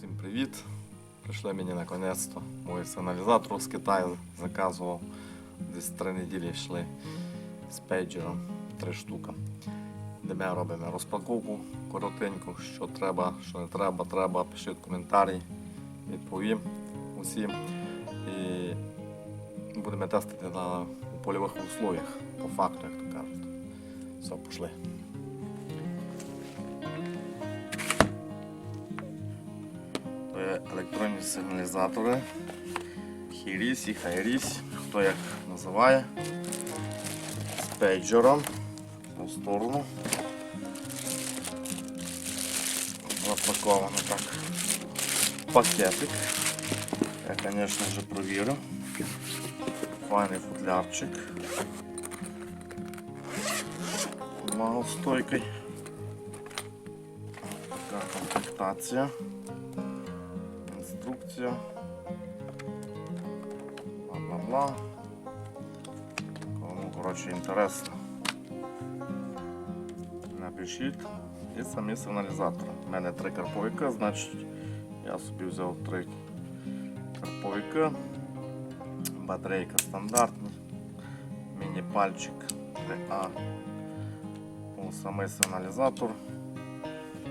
Всім привіт! Прийшли мені наконець-то. Мой сигналізатор з Китаю заказував. Десь три неділі йшли з пейджером, три штуки. Де ми робимо розпаковку коротеньку, що треба, що не треба, треба, пишіть коментарі, відповім усім. І будемо тестити на польових условиях, по факту, як то кажуть. Все, пішли. Електронні сигналізатори. Хіріс і хайріс, хто як називає. З пейджером в сторону. Запаковано так. Пакетик. Я, звісно вже провірю. Файний футлярчик. Магостойкий. Така комплектація. Інструкція. Бла-бла-бла. Кому, коротше, інтересно. Напишіть. І самі сигналізатори. У мене три карповика, значить я собі взяв три карповика. Батарейка стандартна. Міні-пальчик 3А. У самий сигналізатор.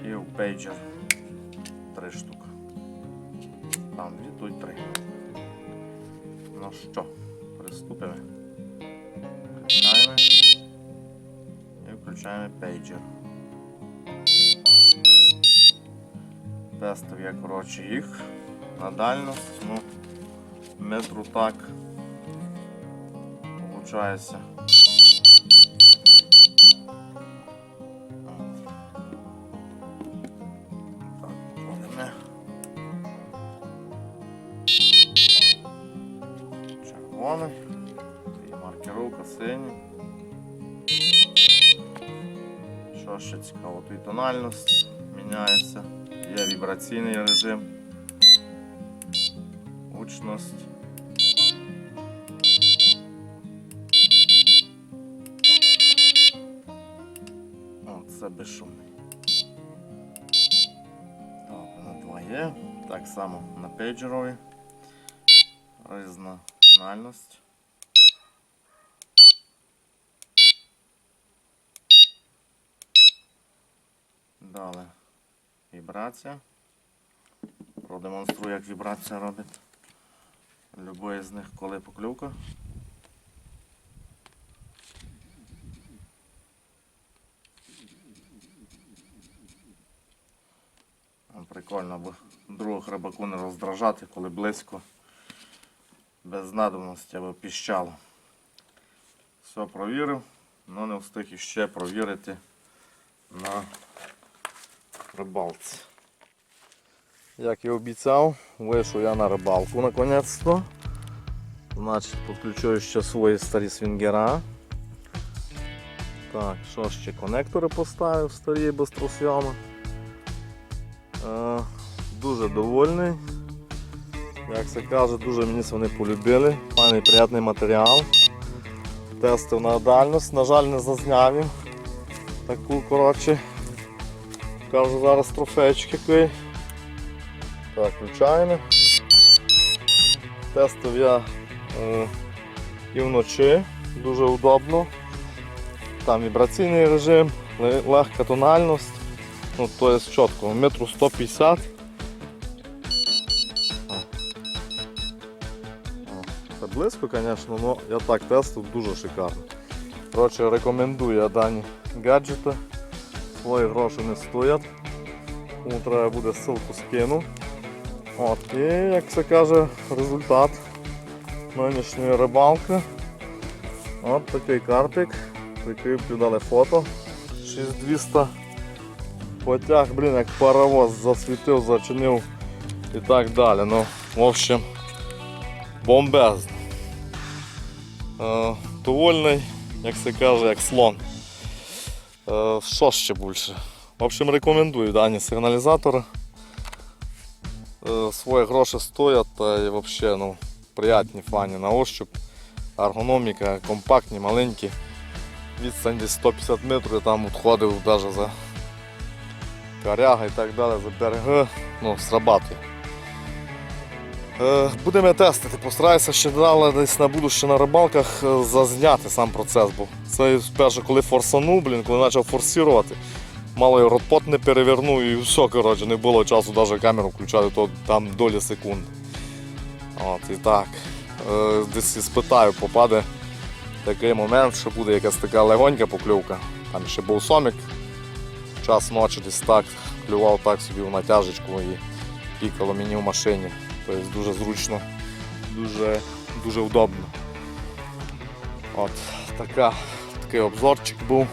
І пейджер три штуки. Там дві, тут три. Ну що, приступимо. Включаємо. І включаємо пейджер. Тестив я, коротше, їх на дальність, ну, метру так. Получається. Червоний. І маркировка синій. Що ще цікаво, тут і тональність міняється. Є вібраційний режим. Гучність. Це безшумний. Добре, на два є. Так само на пейджерові. Різна тональність. Далі вібрація. Продемонструю, як вібрація робить. Любої з них, коли поклювка. Прикольно, бо другого рибаку не роздражати, коли близько, без надобності або піщало. Все провірив, але не встиг іще провірити на рибалці. Як і обіцяв, вийшов я на рибалку наконець-то. Значить, підключую ще свої старі свінгера. Так, що ще конектори поставив старі без трусйоми. Е, дуже довольний. Як це каже, дуже мені вони полюбили. Файний приємний матеріал. Тестив на дальність, на жаль, не зазняв. Таку, коротше, кажу зараз трофейчик який. Так, включаємо. Тестив я е, і вночі, дуже удобно. Там вібраційний режим, легка тональність. Ну, то є чітко, метру 150. Це близько, звісно, але я так тестив дуже шикарно. Коротше, рекомендую дані гаджети. Свої гроші не стоять. Кому треба буде ссылку скину. От, і як це каже, результат нинішньої рибалки. От такий карпик. Прикріплю дали фото. 6200 потяг, блін, як паровоз засвітив, зачинив і так далі. Ну, в общем, бомбезно. Е, довольний, як це каже, як слон. Е, що ще більше? В общем, рекомендую дані сигналізатори. Е, свої гроші стоять і взагалі ну, приятні фані на ощуп. Ергономіка, компактні, маленькі. Відстань десь 150 метрів, там відходив навіть за коряга і так далі за заберег, ну, срабатує. Е, Будемо тестити, постараюся ще далі десь на будуще на рибалках е, зазняти сам процес, бо це вперше, коли форсанув, блін, коли почав форсувати, мало і ротпот не перевернув і все, коротше, не було часу навіть камеру включати, то там долі секунд. От, і так. Е, Десь спитаю, попаде такий момент, що буде якась така легонька покльовка. Там ще був сомік, час ночі десь так, клював так собі в натяжечку і пікало мені в машині. Тобто дуже зручно, дуже, дуже удобно. От така, такий обзорчик був.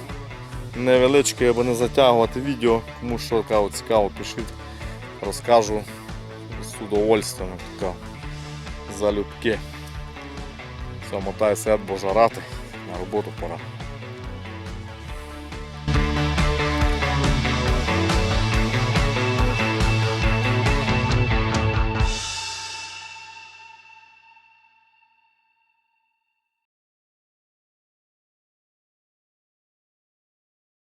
Невеличкий, аби не затягувати відео, кому що кого цікаво, пишіть, розкажу з удовольствием. Така залюбки. Все, мотайся, бо жарати, на роботу пора.